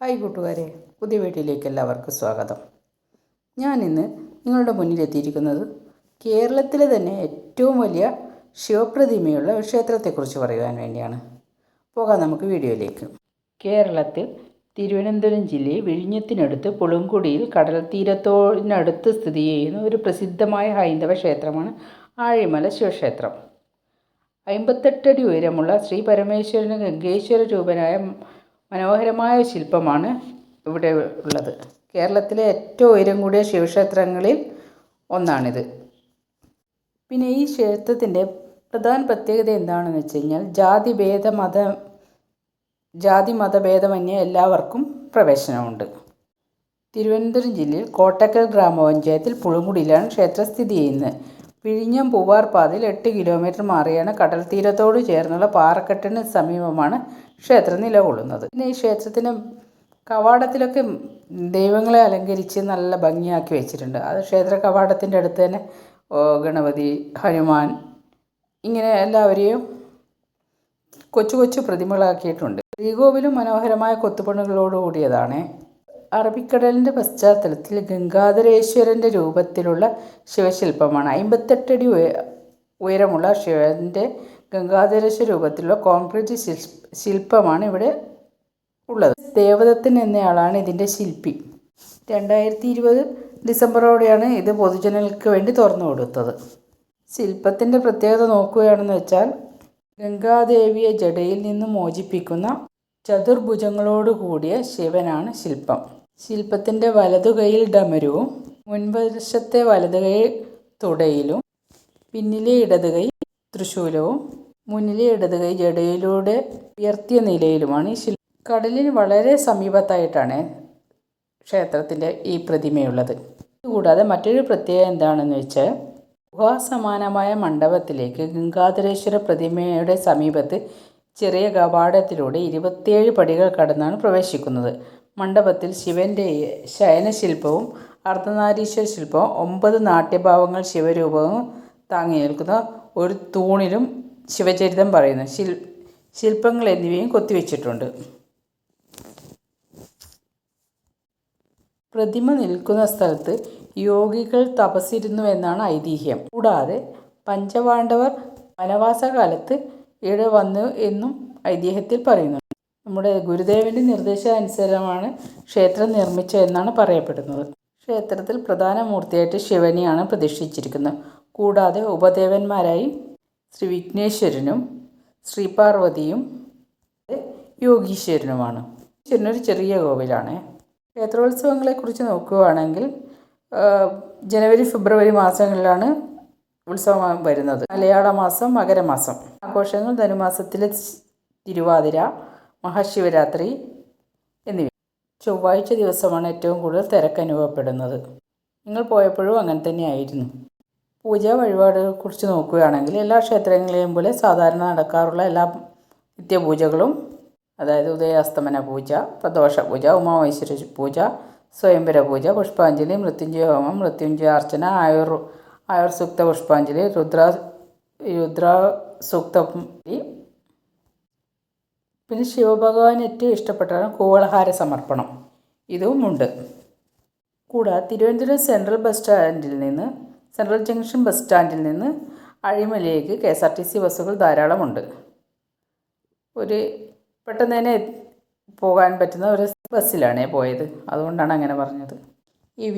Hi കൂട്ടുകാരെ പുതിയ വീട്ടിലേക്ക് എല്ലാവർക്കും സ്വാഗതം. ഞാൻ ഇന്ന് നിങ്ങളുടെ മുന്നിലെത്തിയിരിക്കുന്നത് കേരളത്തിലെ തന്നെ ഏറ്റവും വലിയ ശിവപ്രതിമയുള്ള ക്ഷേത്രത്തെക്കുറിച്ച് പറയുവാൻ വേണ്ടിയാണ്. പോകാം നമുക്ക് വീഡിയോയിലേക്ക്. കേരളത്തിൽ തിരുവനന്തപുരം ജില്ലയിൽ വിഴിഞ്ഞത്തിനടുത്ത് പുളുങ്കുടിയിൽ കടൽ തീരത്തോടിനടുത്ത് സ്ഥിതി ചെയ്യുന്ന ഒരു പ്രസിദ്ധമായ ഹൈന്ദവ ക്ഷേത്രമാണ് ആഴിമല ശിവക്ഷേത്രം. അമ്പത്തെട്ടടി ഉയരമുള്ള ശ്രീ പരമേശ്വരന് ഗംഗേശ്വര രൂപനായ മനോഹരമായ ശില്പമാണ് ഇവിടെ ഉള്ളത്. കേരളത്തിലെ ഏറ്റവും ഉയരം കൂടിയ ശിവക്ഷേത്രങ്ങളിൽ ഒന്നാണിത്. പിന്നെ ഈ ക്ഷേത്രത്തിന്റെ പ്രധാന പ്രത്യേകത എന്താണെന്ന് വെച്ച് കഴിഞ്ഞാൽ ജാതി ഭേദ മത ജാതി മതഭേദമന്യേ എല്ലാവർക്കും പ്രവേശനമുണ്ട്. തിരുവനന്തപുരം ജില്ലയിൽ കോട്ടക്കൽ ഗ്രാമപഞ്ചായത്തിൽ പുളുമുടിയിലാണ് ക്ഷേത്രം സ്ഥിതി ചെയ്യുന്നത്. വിഴിഞ്ഞം പൂവാർ പാതയിൽ എട്ട് കിലോമീറ്റർ മാറിയാണ് കടൽ തീരത്തോട് ചേർന്നുള്ള പാറക്കെട്ടിന് സമീപമാണ് ക്ഷേത്രം നിലകൊള്ളുന്നത്. പിന്നെ ഈ ക്ഷേത്രത്തിന് കവാടത്തിലൊക്കെ ദൈവങ്ങളെ അലങ്കരിച്ച് നല്ല ഭംഗിയാക്കി വെച്ചിട്ടുണ്ട്. അത് ക്ഷേത്ര കവാടത്തിന്റെ അടുത്ത് തന്നെ ഗണപതി ഹനുമാൻ ഇങ്ങനെ എല്ലാവരെയും കൊച്ചു കൊച്ചു പ്രതിമകളാക്കിയിട്ടുണ്ട്. ശ്രീകോവിലും മനോഹരമായ കൊത്തുപണികളോട് കൂടിയതാണ്. അറബിക്കടലിന്റെ പശ്ചാത്തലത്തിൽ ഗംഗാധരേശ്വരന്റെ രൂപത്തിലുള്ള ശിവശില്പമാണ്. അമ്പത്തെട്ടടി ഉയ- ഉയരമുള്ള ശിവന്റെ ഗംഗാധരേശ്വര രൂപത്തിലുള്ള കോൺക്രീറ്റ് ശില്പമാണ് ഇവിടെ ഉള്ളത്. ദേവദത്തൻ എന്നയാളാണ് ഇതിന്റെ ശില്പി. രണ്ടായിരത്തി ഇരുപത് ഡിസംബറോടെയാണ് ഇത് പൊതുജനങ്ങൾക്ക് വേണ്ടി തുറന്നു കൊടുത്തത്. ശില്പത്തിന്റെ പ്രത്യേകത നോക്കുകയാണെന്ന് വെച്ചാൽ ഗംഗാദേവിയെ ജഡയിൽ നിന്ന് മോചിപ്പിക്കുന്ന ചതുർഭുജങ്ങളോട് കൂടിയ ശിവനാണ് ശില്പം. ശില്പത്തിന്റെ വലതുകൈയിൽ ഡമരുവും മുൻവശത്തെ വലതുകൈ തുടയിലും പിന്നിലെ ഇടതുകൈ തൃശൂലവും മുന്നിലെ ഇടത് കൈ ജടയിലൂടെ ഉയർത്തിയ നിലയിലുമാണ് ഈ ശില്പം കടലിന് വളരെ സമീപത്തായിട്ടാണ് ക്ഷേത്രത്തിന്റെ ഈ പ്രതിമയുള്ളത്. ഇതുകൂടാതെ മറ്റൊരു പ്രത്യേകത എന്താണെന്ന് വെച്ചാൽ ഗുഹാസമാനമായ മണ്ഡപത്തിലേക്ക് ഗംഗാധരേശ്വര പ്രതിമയുടെ സമീപത്ത് ചെറിയ കവാടത്തിലൂടെ ഇരുപത്തിയേഴ് പടികൾ കടന്നാണ് പ്രവേശിക്കുന്നത്. മണ്ഡപത്തിൽ ശിവന്റെ ശയനശില്പവും അർദ്ധനാരീശ്വര ശില്പവും ഒമ്പത് നാട്യഭാവങ്ങൾ ശിവരൂപവും താങ്ങി നിൽക്കുന്ന ഒരു തൂണിലും ശിവചരിതം പറയുന്നു. ശിൽ ശില്പങ്ങൾ എന്നിവയും കൊത്തിവെച്ചിട്ടുണ്ട്. പ്രതിമ നിൽക്കുന്ന സ്ഥലത്ത് യോഗികൾ തപസ്സിരുന്നു എന്നാണ് ഐതിഹ്യം. കൂടാതെ പഞ്ചപാണ്ഡവർ വനവാസകാലത്ത് ഇവിടെ വന്നു എന്നും ഐതിഹ്യത്തിൽ പറയുന്നു. നമ്മുടെ ഗുരുദേവന്റെ നിർദ്ദേശാനുസരണമാണ് ക്ഷേത്രം നിർമ്മിച്ചതെന്നാണ് പറയപ്പെടുന്നത്. ക്ഷേത്രത്തിൽ പ്രധാന മൂർത്തിയായിട്ട് ശിവനെയാണ് പ്രതിഷ്ഠിച്ചിരിക്കുന്നത്. കൂടാതെ ഉപദേവന്മാരായി ശ്രീ വിഘ്നേശ്വരനും ശ്രീ പാർവതിയും യോഗീശ്വരനുമാണ്. ഈശ്വരനൊരു ചെറിയ കോവിലാണ്. ക്ഷേത്രോത്സവങ്ങളെക്കുറിച്ച് നോക്കുകയാണെങ്കിൽ ജനുവരി ഫെബ്രുവരി മാസങ്ങളിലാണ് ഉത്സവം വരുന്നത്. മലയാള മാസം മകരമാസം. ആഘോഷങ്ങൾ ധനുമാസത്തിലെ തിരുവാതിര മഹാശിവരാത്രി എന്നിവ. ചൊവ്വാഴ്ച ദിവസമാണ് ഏറ്റവും കൂടുതൽ തിരക്ക് അനുഭവപ്പെടുന്നത്. നിങ്ങൾ പോയപ്പോഴും അങ്ങനെ തന്നെയായിരുന്നു. പൂജ വഴിപാടുകളെക്കുറിച്ച് നോക്കുകയാണെങ്കിൽ എല്ലാ ക്ഷേത്രങ്ങളെയും പോലെ സാധാരണ നടക്കാറുള്ള എല്ലാ നിത്യപൂജകളും അതായത് ഉദയാസ്തമന പൂജ പ്രദോഷ പൂജ ഉമാമേശ്വര പൂജ സ്വയംവര പൂജ പുഷ്പാഞ്ജലി മൃത്യുഞ്ജയ ഹോമം മൃത്യുഞ്ജയ അർച്ചന ആയുർ ആയുർ സുക്ത പുഷ്പാഞ്ജലി രുദ്ര രുദ്ര സൂക്ത പിന്നെ ശിവഭഗവാൻ ഏറ്റവും ഇഷ്ടപ്പെട്ടതാണ് കൂവളഹാര സമർപ്പണം. ഇതുമുണ്ട് കൂടാതെ തിരുവനന്തപുരം സെൻട്രൽ ബസ് സ്റ്റാൻഡിൽ നിന്ന് സെൻട്രൽ ജംഗ്ഷൻ ബസ് സ്റ്റാൻഡിൽ നിന്ന് അഴിമലയിലേക്ക് K S R T C ബസ്സുകൾ ധാരാളമുണ്ട്. ഒരു പെട്ടെന്ന് തന്നെ പോകാൻ പറ്റുന്ന ഒരു ബസ്സിലാണേ പോയത്. അതുകൊണ്ടാണ് അങ്ങനെ പറഞ്ഞത്. ഈ